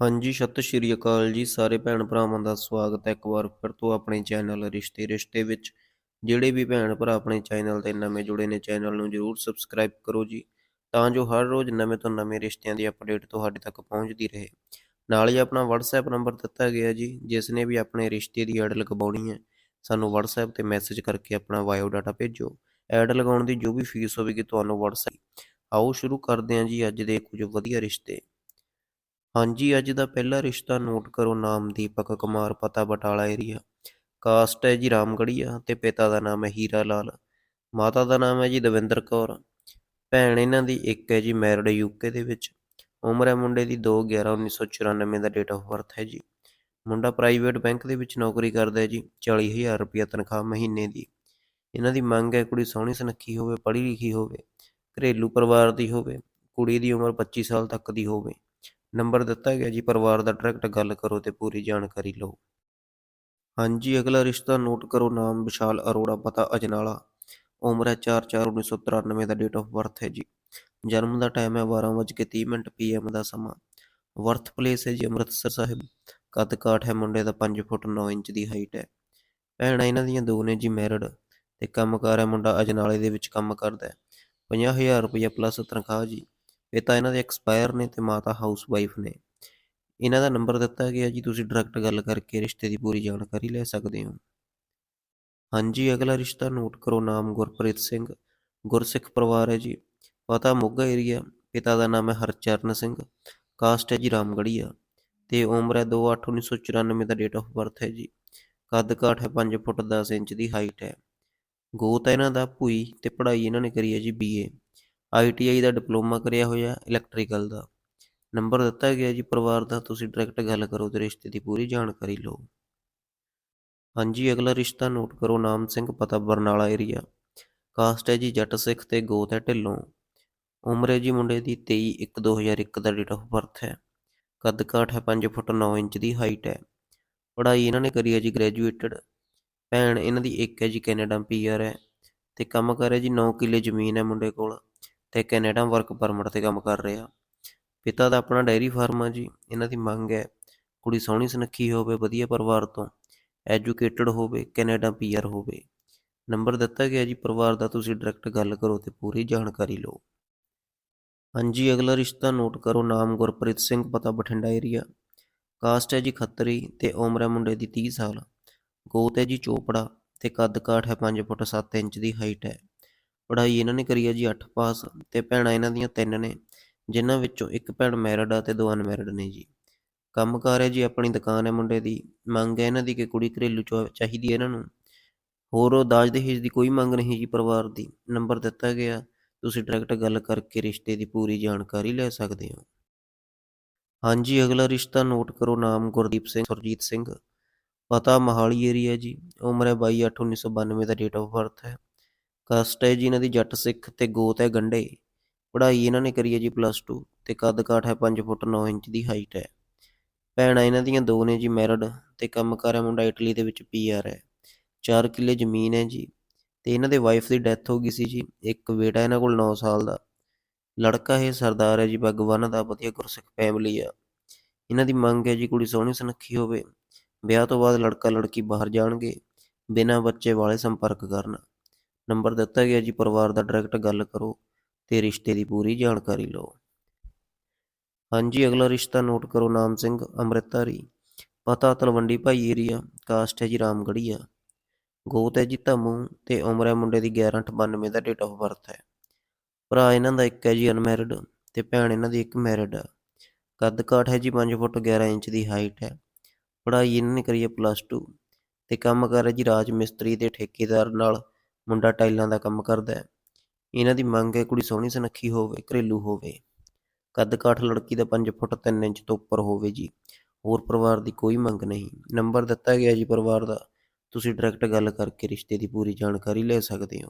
ਹਾਂਜੀ, ਸਤਿ ਸ਼੍ਰੀ ਅਕਾਲ ਜੀ ਸਾਰੇ ਭੈਣ ਭਰਾਵਾਂ ਦਾ ਸਵਾਗਤ ਹੈ ਇੱਕ ਵਾਰ ਫਿਰ ਤੋਂ ਆਪਣੇ ਚੈਨਲ ਰਿਸ਼ਤੇ ਰਿਸ਼ਤੇ ਵਿੱਚ। ਜਿਹੜੇ ਵੀ ਭੈਣ ਭਰਾ ਆਪਣੇ ਚੈਨਲ ਤੇ ਨਵੇਂ ਜੁੜੇ ਨੇ, ਚੈਨਲ ਨੂੰ ਜਰੂਰ ਸਬਸਕ੍ਰਾਈਬ ਕਰੋ ਜੀ, ਤਾਂ ਜੋ ਹਰ ਰੋਜ਼ ਨਵੇਂ ਤੋਂ ਨਵੇਂ ਰਿਸ਼ਤਿਆਂ ਦੀ ਅਪਡੇਟ ਤੁਹਾਡੇ ਤੱਕ ਪਹੁੰਚਦੀ ਰਹੇ। ਨਾਲ ਹੀ ਆਪਣਾ WhatsApp ਨੰਬਰ ਦਿੱਤਾ ਗਿਆ ਜੀ, ਜਿਸ ਨੇ ਵੀ ਆਪਣੇ ਰਿਸ਼ਤੇ ਦੀ ਐਡ ਲਗਵਾਉਣੀ ਹੈ, ਸਾਨੂੰ WhatsApp ਤੇ ਮੈਸੇਜ ਕਰਕੇ ਆਪਣਾ ਬਾਇਓ ਡਾਟਾ ਭੇਜੋ। ਐਡ ਲਗਾਉਣ ਦੀ ਜੋ ਵੀ ਫੀਸ ਹੋਵੇਗੀ, ਤੁਹਾਨੂੰ WhatsApp ਆਓ, ਸ਼ੁਰੂ ਕਰਦੇ ਹਾਂ ਜੀ ਅੱਜ ਦੇ ਕੁਝ ਵਧੀਆ ਰਿਸ਼ਤੇ। ਹਾਂਜੀ, ਅੱਜ ਦਾ ਪਹਿਲਾ ਰਿਸ਼ਤਾ ਨੋਟ ਕਰੋ ਨਾਮ ਦੀਪਕ ਕੁਮਾਰ ਪਤਾ ਬਟਾਲਾ ਏਰੀਆ ਕਾਸਟ ਹੈ ਜੀ ਰਾਮਗੜੀਆ ਤੇ ਪਿਤਾ ਦਾ ਨਾਮ ਹੈ ਹੀਰਾ ਲਾਲ। ਮਾਤਾ ਦਾ ਨਾਮ ਹੈ ਜੀ ਦਵਿੰਦਰ ਕੌਰ। ਭੈਣ ਇਹਨਾਂ ਦੀ ਇੱਕ ਹੈ ਜੀ ਮੈਰਿਡ ਯੂਕੇ ਦੇ ਵਿੱਚ। ਉਮਰ ਹੈ ਮੁੰਡੇ ਦੀ 2 11 1994 ਦਾ ਡੇਟ ਆਫ ਬਰਥ ਹੈ ਜੀ। ਮੁੰਡਾ ਪ੍ਰਾਈਵੇਟ ਬੈਂਕ ਦੇ ਵਿੱਚ ਨੌਕਰੀ ਕਰਦਾ ਹੈ ਜੀ 40000 ਰੁਪਏ ਤਨਖਾਹ ਮਹੀਨੇ ਦੀ। ਇਹਨਾਂ ਦੀ ਮੰਗ ਹੈ ਕੁੜੀ ਸੋਹਣੀ ਸੁਨੱਖੀ ਹੋਵੇ, ਪੜ੍ਹੀ ਲਿਖੀ ਹੋਵੇ, ਘਰੇਲੂ ਪਰਿਵਾਰ ਦੀ ਹੋਵੇ, ਕੁੜੀ ਦੀ ਉਮਰ 25 ਸਾਲ ਤੱਕ ਦੀ ਹੋਵੇ। ਨੰਬਰ ਦਿੱਤਾ ਗਿਆ ਜੀ, ਪਰਿਵਾਰ ਦਾ ਡਾਇਰੈਕਟ ਗੱਲ ਕਰੋ ਤੇ ਪੂਰੀ ਜਾਣਕਾਰੀ ਲਓ। ਹਾਂਜੀ, ਅਗਲਾ ਰਿਸ਼ਤਾ ਨੋਟ ਕਰੋ, ਨਾਮ ਵਿਸ਼ਾਲ ਅਰੋੜਾ, ਪਤਾ ਅਜਨਾਲਾ। ਉਮਰ ਹੈ 4/4/1993 ਦਾ ਡੇਟ ਆਫ ਬਰਥ ਹੈ ਜੀ। ਜਨਮ ਦਾ ਟਾਈਮ ਹੈ 12:30 ਮਿੰਟ ਪੀਐਮ ਦਾ ਸਮਾਂ। ਵਰਥ ਪਲੇਸ ਹੈ ਜੀ ਅੰਮ੍ਰਿਤਸਰ ਸਾਹਿਬ। ਕੱਦ ਕਾਠ ਹੈ ਮੁੰਡੇ ਦਾ 5 ਫੁੱਟ 9 ਇੰਚ ਦੀ ਹਾਈਟ ਹੈ। ਭੈਣਾਂ ਇਹਨਾਂ ਦੀਆਂ ਦੋ ਨੇ ਜੀ ਮੈਰਿਡ ਤੇ ਕੰਮਕਾਰ ਹੈ ਮੁੰਡਾ ਅਜਨਾਲੇ ਦੇ ਵਿੱਚ ਕੰਮ ਕਰਦਾ ਹੈ। 50000 ਰੁਪਏ ਪਲੱਸ ਤਨਖਾਹ ਜੀ। ਪਿਤਾ ਇਹਨਾਂ ਦੇ ਐਕਸਪਾਇਰ ਨੇ ਤੇ ਮਾਤਾ ਹਾਊਸ ਵਾਈਫ ਨੇ। ਇਹਨਾਂ ਦਾ ਨੰਬਰ ਦਿੱਤਾ ਗਿਆ ਜੀ, ਤੁਸੀਂ ਡਾਇਰੈਕਟ ਗੱਲ ਕਰਕੇ ਰਿਸ਼ਤੇ ਦੀ ਪੂਰੀ ਜਾਣਕਾਰੀ ਲੈ ਸਕਦੇ ਹੋ। ਹਾਂਜੀ, ਅਗਲਾ ਰਿਸ਼ਤਾ ਨੋਟ ਕਰੋ, ਨਾਮ ਗੁਰਪ੍ਰੀਤ ਸਿੰਘ, ਗੁਰਸਿੱਖ ਪਰਿਵਾਰ ਹੈ ਜੀ। ਪਤਾ ਮੋਗਾ ਏਰੀਆ ਪਿਤਾ ਦਾ ਨਾਮ ਹੈ ਹਰਚਰਨ ਸਿੰਘ ਕਾਸਟ ਹੈ ਜੀ ਰਾਮਗੜੀਆ ਤੇ ਉਮਰ ਹੈ 2/8/1994 ਦਾ ਡੇਟ ਆਫ ਬਰਥ ਹੈ ਜੀ। ਕੱਦ ਕਾਠ ਹੈ 5 ਫੁੱਟ 10 ਇੰਚ ਦੀ ਹਾਈਟ ਹੈ। ਗੋਤ ਹੈ ਇਹਨਾਂ ਦਾ, ਭੂਈ ਤੇ ਪੜ੍ਹਾਈ ਇਹਨਾਂ ਨੇ ਕਰੀ ਹੈ ਜੀ ਬੀਏ ਆਈਟੀਆਈ ਦਾ ਡਿਪਲੋਮਾ ਕਰਿਆ ਹੋਇਆ, ਇਲੈਕਟ੍ਰੀਕਲ ਦਾ। ਨੰਬਰ ਦਿੱਤਾ ਗਿਆ ਜੀ ਪਰਿਵਾਰ ਦਾ, ਤੁਸੀਂ ਡਾਇਰੈਕਟ ਗੱਲ ਕਰੋ ਤੇ ਰਿਸ਼ਤੇ ਦੀ ਪੂਰੀ ਜਾਣਕਾਰੀ ਲਓ। ਹਾਂਜੀ, ਅਗਲਾ ਰਿਸ਼ਤਾ ਨੋਟ ਕਰੋ, ਨਾਮ ਸਿੰਘ, ਪਤਾ ਬਰਨਾਲਾ ਏਰੀਆ ਕਾਸਟ ਹੈ ਜੀ ਜੱਟ ਸਿੱਖ ਤੇ ਗੋਤ ਹੈ ਢਿੱਲੋਂ। ਉਮਰ ਹੈ ਜੀ ਮੁੰਡੇ ਦੀ 23/1/2001 ਦਾ ਡੇਟ ਆਫ ਬਰਥ ਹੈ। ਕੱਦ ਕਾਠ ਹੈ 5 ਫੁੱਟ 9 ਇੰਚ ਦੀ ਹਾਈਟ ਹੈ। ਪੜ੍ਹਾਈ ਇਹਨਾਂ ਨੇ ਕਰੀ ਹੈ ਜੀ ਗ੍ਰੈਜੂਏਟਡ ਭੈਣ ਇਹਨਾਂ ਦੀ ਇੱਕ ਹੈ ਜੀ ਕੈਨੇਡਾ ਪੀਆਰ ਹੈ। ਤੇ ਕੰਮ ਕਰ ਰਿਹਾ ਜੀ 9 ਕਿੱਲੇ ਜ਼ਮੀਨ ਹੈ ਮੁੰਡੇ ਕੋਲ। ਤੇ ਕੈਨੇਡਾ ਵਰਕ ਪਰਮਿਟ ਤੇ ਕੰਮ ਕਰ ਰਿਹਾ। ਪਿਤਾ ਦਾ ਆਪਣਾ ਡੈਰੀ ਫਾਰਮ ਆ ਜੀ, ਇਹਨਾਂ ਦੀ ਮੰਗ ਹੈ, ਕੁੜੀ ਸੋਹਣੀ ਸੁਨੱਖੀ ਹੋਵੇ, ਵਧੀਆ ਪਰਿਵਾਰ ਤੋਂ ਐਜੂਕੇਟਡ ਹੋਵੇ, ਕੈਨੇਡਾ ਪੀਆਰ ਹੋਵੇ। ਨੰਬਰ ਦਿੱਤਾ ਗਿਆ ਜੀ, ਪਰਿਵਾਰ ਦਾ ਤੁਸੀਂ ਡਾਇਰੈਕਟ ਗੱਲ ਕਰੋ ਤੇ ਪੂਰੀ ਜਾਣਕਾਰੀ ਲਓ। ਹਾਂਜੀ, ਅਗਲਾ ਰਿਸ਼ਤਾ ਨੋਟ ਕਰੋ, ਨਾਮ ਗੁਰਪ੍ਰੀਤ ਸਿੰਘ, ਪਤਾ ਬਠਿੰਡਾ ਏਰੀਆ ਕਾਸਟ ਹੈ ਜੀ ਖੱਤਰੀ ਤੇ ਉਮਰ ਹੈ ਮੁੰਡੇ ਦੀ 30 ਸਾਲ। ਗੋਤ ਹੈ ਜੀ ਚੋਪੜਾ ਤੇ ਕੱਦ ਕਾਠ ਹੈ 5 ਫੁੱਟ 7 ਇੰਚ ਦੀ ਹਾਈਟ ਹੈ। ਪੜ੍ਹਾਈ ਇਹਨਾਂ ਨੇ ਕਰੀ ਹੈ ਜੀ 8 ਪਾਸ ਤੇ ਭੈਣਾਂ ਇਹਨਾਂ ਦੀਆਂ ਤਿੰਨ ਨੇ, ਜਿਨ੍ਹਾਂ ਵਿੱਚੋਂ ਇੱਕ ਭੈਣ ਮੈਰਿਡ ਆ ਤੇ ਦੋ ਅਨਮੈਰਿਡ ਨੇ ਜੀ। ਕੰਮਕਾਰ ਹੈ ਜੀ, ਆਪਣੀ ਦੁਕਾਨ ਹੈ ਮੁੰਡੇ ਦੀ, ਮੰਗ ਹੈ ਇਹਨਾਂ ਦੀ ਕਿ ਕੁੜੀ ਘਰੇਲੂ ਚਾ- ਚਾਹੀਦੀ ਹੈ ਇਹਨਾਂ ਨੂੰ। ਹੋਰ ਉਹ ਦਾਜ ਦਹੇਜ ਦੀ ਕੋਈ ਮੰਗ ਨਹੀਂ ਜੀ ਪਰਿਵਾਰ ਦੀ, ਨੰਬਰ ਦਿੱਤਾ ਗਿਆ, ਤੁਸੀਂ ਡਾਇਰੈਕਟ ਗੱਲ ਕਰਕੇ ਰਿਸ਼ਤੇ ਦੀ ਪੂਰੀ ਜਾਣਕਾਰੀ ਲੈ ਸਕਦੇ ਹੋ। ਹਾਂਜੀ, ਅਗਲਾ ਰਿਸ਼ਤਾ ਨੋਟ ਕਰੋ, ਨਾਮ ਗੁਰਦੀਪ ਸਿੰਘ, ਸੁਰਜੀਤ ਸਿੰਘ। ਪਤਾ ਮਹਾਲੀ ਏਰੀਆ ਜੀ, ਉਮਰ ਹੈ 22/8/1992 ਦਾ ਡੇਟ ਆਫ ਬਰਥ ਹੈ। ਕਾਸਟ ਹੈ ਜੀ ਇਹਨਾਂ ਦੀ ਜੱਟ ਸਿੱਖ ਤੇ ਗੋਤ ਹੈ ਗੰਡੇ ਪੜ੍ਹਾਈ ਇਹਨਾਂ ਨੇ ਕਰੀ ਹੈ ਜੀ ਪਲੱਸ 2 ਤੇ ਕੱਦ ਕਾਠ ਹੈ 5 ਫੁੱਟ 9 ਇੰਚ ਦੀ ਹਾਈਟ ਹੈ। ਭੈਣਾਂ ਇਹਨਾਂ ਦੀਆਂ ਦੋ ਨੇ ਜੀ, ਮੈਰਿਡ ਤੇ ਕੰਮ ਕਰ ਹੈ ਮੁੰਡਾ ਇਟਲੀ ਦੇ ਵਿੱਚ ਪੀਆਰ ਹੈ। 4 ਕਿੱਲੇ ਜ਼ਮੀਨ ਹੈ ਜੀ ਤੇ ਇਹਨਾਂ ਦੇ ਵਾਈਫ ਦੀ ਡੈਥ ਹੋ ਗਈ ਸੀ ਜੀ, ਇੱਕ ਬੇਟਾ ਇਹਨਾਂ ਕੋਲ 9 ਸਾਲ ਦਾ। ਲੜਕਾ ਇਹ ਸਰਦਾਰ ਹੈ ਜੀ, ਭਗਵਾਨ ਦਾ ਵਧੀਆ ਗੁਰਸਿੱਖ ਫੈਮਿਲੀ ਆ। ਇਹਨਾਂ ਦੀ ਮੰਗ ਹੈ ਜੀ ਕੁੜੀ ਸੋਹਣੀ ਸੁਨੱਖੀ ਹੋਵੇ। ਵਿਆਹ ਤੋਂ ਬਾਅਦ ਲੜਕਾ ਲੜਕੀ ਬਾਹਰ ਜਾਣਗੇ, ਬਿਨਾਂ ਬੱਚੇ ਵਾਲੇ ਸੰਪਰਕ ਕਰਨ। ਨੰਬਰ ਦਿੱਤਾ ਗਿਆ ਜੀ, ਪਰਿਵਾਰ ਦਾ ਡਾਇਰੈਕਟ ਗੱਲ ਕਰੋ ਤੇ ਰਿਸ਼ਤੇ ਦੀ ਪੂਰੀ ਜਾਣਕਾਰੀ ਲਓ। ਹਾਂਜੀ, ਅਗਲਾ ਰਿਸ਼ਤਾ ਨੋਟ ਕਰੋ, ਨਾਮ ਸਿੰਘ ਅੰਮ੍ਰਿਤਧਾਰੀ। ਪਤਾ ਤਲਵੰਡੀ ਭਾਈ ਏਰੀਆ ਕਾਸਟ ਹੈ ਜੀ ਰਾਮਗੜੀਆ ਗੋਤ ਹੈ ਜੀ ਧਮੂ ਤੇ ਉਮਰ ਹੈ ਮੁੰਡੇ ਦੀ 11/98 ਦਾ ਡੇਟ ਆਫ ਬਰਥ ਹੈ। ਭਰਾ ਇਹਨਾਂ ਦਾ ਇੱਕ ਹੈ ਜੀ ਅਨਮੈਰਿਡ ਤੇ ਭੈਣ ਇਹਨਾਂ ਦੀ ਇੱਕ ਮੈਰਿਡ ਆ। ਕੱਦ ਕਾਠ ਹੈ ਜੀ 5 ਫੁੱਟ 11 ਇੰਚ ਦੀ ਹਾਈਟ ਹੈ। ਪੜ੍ਹਾਈ ਇਹਨਾਂ ਨੇ ਕਰੀ ਹੈ ਪਲੱਸ 2 ਤੇ ਕੰਮ ਕਰ ਹੈ ਜੀ ਰਾਜ ਮਿਸਤਰੀ ਦੇ ਠੇਕੇਦਾਰ ਨਾਲ ਮੁੰਡਾ ਟਾਈਲਾਂ ਦਾ ਕੰਮ ਕਰਦਾ ਹੈ। ਇਹਨਾਂ ਦੀ ਮੰਗ ਹੈ ਕੁੜੀ ਸੋਹਣੀ ਸੁਨੱਖੀ ਹੋਵੇ, ਘਰੇਲੂ ਹੋਵੇ। ਕੱਦ ਕਾਠ ਲੜਕੀ ਦਾ 5 ਫੁੱਟ 3 ਇੰਚ ਤੋਂ ਉੱਪਰ ਹੋਵੇ ਜੀ। ਹੋਰ ਪਰਿਵਾਰ ਦੀ ਕੋਈ ਮੰਗ ਨਹੀਂ। ਨੰਬਰ ਦਿੱਤਾ ਗਿਆ ਜੀ ਪਰਿਵਾਰ ਦਾ। ਤੁਸੀਂ ਡਾਇਰੈਕਟ ਗੱਲ ਕਰਕੇ ਰਿਸ਼ਤੇ ਦੀ ਪੂਰੀ ਜਾਣਕਾਰੀ ਲੈ ਸਕਦੇ ਹੋ।